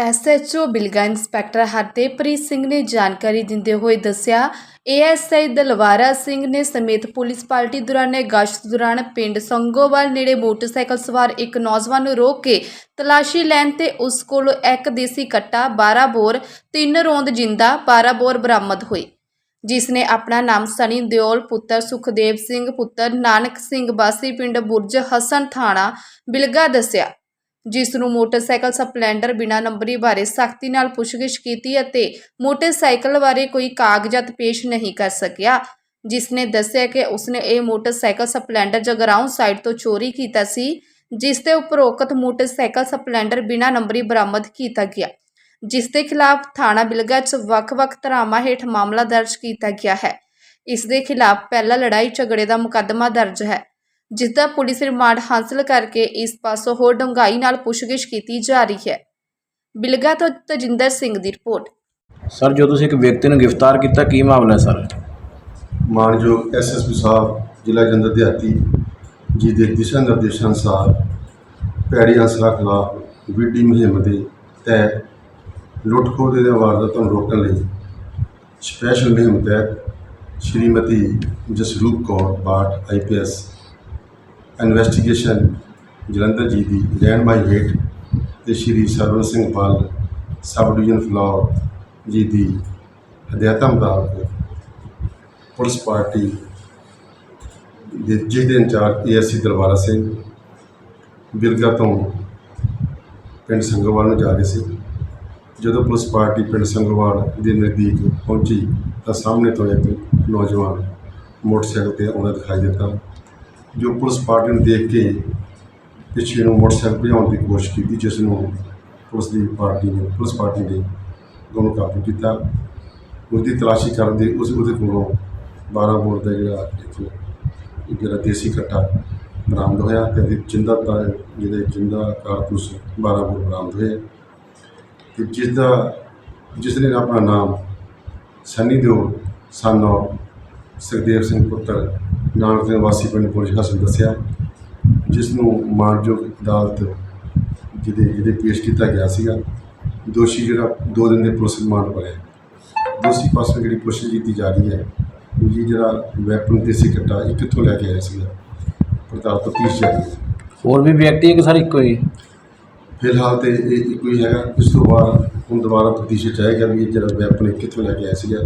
SHO Bilga inspector Hardevpreet Singh ਨੇ ਜਾਣਕਾਰੀ ਦਿੰਦੇ ਹੋਏ ਦੱਸਿਆ, ਏਐਸਆਈ ਦਲਵਾਰਾ ਸਿੰਘ ਨੇ ਸਮੇਤ ਪੁਲਿਸ ਪਾਰਟੀ ਦੌਰਾਨ ਗਸ਼ਤ ਦੌਰਾਨ ਪਿੰਡ ਸੰਗੋਵਾਲ ਨੇੜੇ ਮੋਟਰਸਾਈਕਲ ਸਵਾਰ ਇੱਕ ਨੌਜਵਾਨ ਨੂੰ ਰੋਕ ਕੇ ਤਲਾਸ਼ੀ ਲੈਣ ਤੇ ਉਸ ਕੋਲੋਂ ਇੱਕ ਦੇਸੀ ਕੱਟਾ 12 ਬੋਰ, ਤਿੰਨ ਰੋਂਦ ਜਿੰਦਾ 12 ਬੋਰ ਬਰਾਮਦ ਹੋਏ। ਜਿਸ ਨੇ ਆਪਣਾ ਨਾਮ ਸਨੀ ਦਿਓਲ, ਪੁੱਤਰ ਸੁਖਦੇਵ ਸਿੰਘ, ਪੁੱਤਰ ਨਾਨਕ ਸਿੰਘ ਬਾਸੀ ਪਿੰਡ ਬੁਰਜ ਹਸਨ ਥਾਣਾ ਬਿਲਗਾ ਦੱਸਿਆ। ਜਿਸ ਨੂੰ ਮੋਟਰਸਾਈਕਲ ਸਪਲੈਂਡਰ ਬਿਨਾ ਨੰਬਰੀ ਬਾਰੇ ਸਖਤੀ ਨਾਲ ਪੁੱਛਗਿੱਛ ਕੀਤੀ ਅਤੇ ਮੋਟਰਸਾਈਕਲ ਬਾਰੇ ਕੋਈ ਕਾਗਜ਼ਾਤ ਪੇਸ਼ ਨਹੀਂ ਕਰ ਸਕਿਆ ਜਿਸ ਨੇ ਦੱਸਿਆ ਕਿ ਉਸਨੇ ਇਹ ਮੋਟਰਸਾਈਕਲ ਸਪਲੈਂਡਰ ਜਗਰਾਉਂ ਸਾਈਡ ਤੋਂ ਚੋਰੀ ਕੀਤਾ ਸੀ, ਜਿਸ ਦੇ ਉਪਰੋਕਤ ਮੋਟਰਸਾਈਕਲ ਸਪਲੈਂਡਰ ਬਿਨਾ ਨੰਬਰੀ ਬਰਾਮਦ ਕੀਤਾ ਗਿਆ, ਜਿਸ ਦੇ ਖਿਲਾਫ ਥਾਣਾ ਬਿਲਗਾ 'ਚ ਵੱਖ-ਵੱਖ ਧਾਰਾਵਾਂ ਹੇਠ ਮਾਮਲਾ ਦਰਜ ਕੀਤਾ ਗਿਆ ਹੈ। ਇਸ ਦੇ ਖਿਲਾਫ ਪਹਿਲਾ ਲੜਾਈ ਝਗੜੇ ਦਾ ਮੁਕੱਦਮਾ ਦਰਜ ਹੈ। ਜਿਸ ਦਾ ਪੁਲਿਸ ਰਿਮਾਂਡ ਹਾਸਲ ਕਰਕੇ ਇਸ ਪਾਸੋਂ ਹੋਰ ਡੂੰਘਾਈ ਨਾਲ ਪੁੱਛਗਿੱਛ ਕੀਤੀ ਜਾ ਰਹੀ ਹੈ। ਬਿਲਗਾ ਤੋਂ ਤਜਿੰਦਰ ਸਿੰਘ ਦੀ ਰਿਪੋਰਟ। ਸਰ ਜੋ ਤੁਸੀਂ ਇੱਕ ਵਿਅਕਤੀ ਨੂੰ ਗ੍ਰਿਫਤਾਰ ਕੀਤਾ ਕੀ ਮਾਮਲਾ ਹੈ ਸਰ? ਮਾਨਯੋਗ ਐਸਐਸਪੀ ਸਾਹਿਬ ਜ਼ਿਲ੍ਹਾ ਜਲੰਧਰ ਦਿਹਾਤੀ ਜੀ ਦੇ ਦਿਸ਼ਾ ਨਿਰਦੇਸ਼ਾਂ ਅਨੁਸਾਰ ਪੈੜੀ ਅਸਲਾ ਖਿਲਾਫ ਵਿੱਢੀ ਮੁਹਿੰਮ ਦੇ ਤਹਿਤ ਲੁੱਟ ਖੋਹ ਦੇ ਵਾਰਦਾਤਾਂ ਨੂੰ ਰੋਕਣ ਲਈ ਸਪੈਸ਼ਲ ਮੁਹਿੰਮ ਤਹਿਤ ਸ਼੍ਰੀਮਤੀ ਜਸਰੂਪ ਕੌਰ ਬਾਟ ਆਈਪੀਐਸ ਇਨਵੈਸਟੀਗੇਸ਼ਨ ਜਲੰਧਰ ਜੀ ਦੀ ਰਹਿਣ ਬਾਈ ਹੇਠ ਤੇ ਸ਼੍ਰੀ ਸਰਵਨ ਸਿੰਘ ਪਾਲ ਸਬ ਡਿਵੀਜ਼ਨ ਫਲੋਰ ਜੀ ਦੀ ਹਦਾਇਤਾਂ ਮੁਤਾਬਕ ਪੁਲਿਸ ਪਾਰਟੀ ਦੇ ਜਿਸ ਦੇ ਇੰਚਾਰਜ ਏਐਸਸੀ ਦਰਬਾਰਾ ਸਿੰਘ ਬਿਰਗਾ ਤੋਂ ਪਿੰਡ ਸੰਗੋਵਾਲ ਨੂੰ ਜਾ ਰਹੇ ਸੀ। ਜਦੋਂ ਪੁਲਿਸ ਪਾਰਟੀ ਪਿੰਡ ਸੰਗੋਵਾਲ ਦੇ ਨਜ਼ਦੀਕ ਪਹੁੰਚੀ ਤਾਂ ਸਾਹਮਣੇ ਤੋਂ ਇੱਕ ਨੌਜਵਾਨ ਮੋਟਰਸਾਈਕਲ ਤੇ ਆਉਂਦਾ ਦਿਖਾਈ ਦਿੱਤਾ। ਜੋ ਪੁਲਿਸ ਪਾਰਟੀ ਨੂੰ ਦੇਖ ਕੇ ਪਿੱਛੇ ਨੂੰ ਮੋਟਰਸਾਈਕਲ ਭਜਾਉਣ ਦੀ ਕੋਸ਼ਿਸ਼ ਕੀਤੀ, ਜਿਸ ਨੂੰ ਪੁਲਿਸ ਦੀ ਪਾਰਟੀ ਨੇ, ਪੁਲਿਸ ਪਾਰਟੀ ਨੇ ਦੋਨੋਂ ਕਾਬੂ ਕੀਤਾ। ਉਸ ਦੀ ਤਲਾਸ਼ੀ ਕਰਨ ਦੀ ਉਸ, ਉਹਦੇ ਕੋਲੋਂ 12 ਬੋਰ ਦਾ ਜਿਹੜਾ ਇੱਥੋਂ ਜਿਹੜਾ ਦੇਸੀ ਕੱਟਾ ਬਰਾਮਦ ਹੋਇਆ ਤੇ ਜਿੰਦਾ ਤਾਂ ਜਿਹਦੇ ਜਿੰਦਾ ਕਾਰਤੂਸ 12 ਬੋਰ ਬਰਾਮਦ ਹੋਏ। ਤੇ ਜਿਸ ਦਾ ਜਿਸ ਨੇ ਆਪਣਾ ਨਾਮ ਸੰਨੀ ਦਿਓ ਸਾਨੋ ਸੁਖਦੇਵ ਸਿੰਘ ਪੁੱਤਰ ਨਾਨਕ ਦੇ ਵਾਸੀ ਪਿੰਡ ਪੁਲਿਸ ਹਸਨ ਦੱਸਿਆ ਜਿਸ ਨੂੰ ਮਾਨਯੋਗ ਅਦਾਲਤ ਜਿਹਦੇ ਜਿਹਦੇ ਪੇਸ਼ ਕੀਤਾ ਗਿਆ ਸੀਗਾ ਦੋਸ਼ੀ ਜਿਹੜਾ ਦੋ ਦਿਨ ਦੇ ਪੁਲਿਸ ਰਿਮਾਂਡ ਪਰ ਹੈ। ਦੋਸ਼ੀ ਪਾਸੋਂ ਜਿਹੜੀ ਪੁੱਛਗਿੱਛ ਕੀਤੀ ਜਾ ਰਹੀ ਹੈ ਵੀ ਜਿਹੜਾ ਵੈਪਨ ਦੇਸੀ ਕੱਟਾ ਇਹ ਕਿੱਥੋਂ ਲੈ ਕੇ ਆਇਆ ਸੀਗਾ? ਪੜਤਾਲ ਤਫਤੀਸ਼ ਜਾਰੀ ਹੈ। ਹੋਰ ਵੀ ਵਿਅਕਤੀ ਹੈ ਕਿ ਸਰ ਇੱਕੋ ਹੀ? ਫਿਲਹਾਲ ਤੇ ਇਹ ਇੱਕੋ ਹੀ ਹੈਗਾ। ਇਸ ਤੋਂ ਬਾਅਦ ਹੁਣ ਦੁਬਾਰਾ ਤਫਤੀਸ਼ ਚਾਹੇਗਾ ਵੀ ਇਹ ਜਿਹੜਾ ਵੈਪਨ ਕਿੱਥੋਂ ਲੈ ਕੇ ਆਇਆ ਸੀਗਾ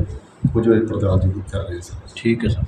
ਉਹ ਜੋ ਇਹ ਪੜਤਾਲ ਜੀ ਕਰ ਰਹੇ ਸੀ ਠੀਕ ਹੈ ਸਰ।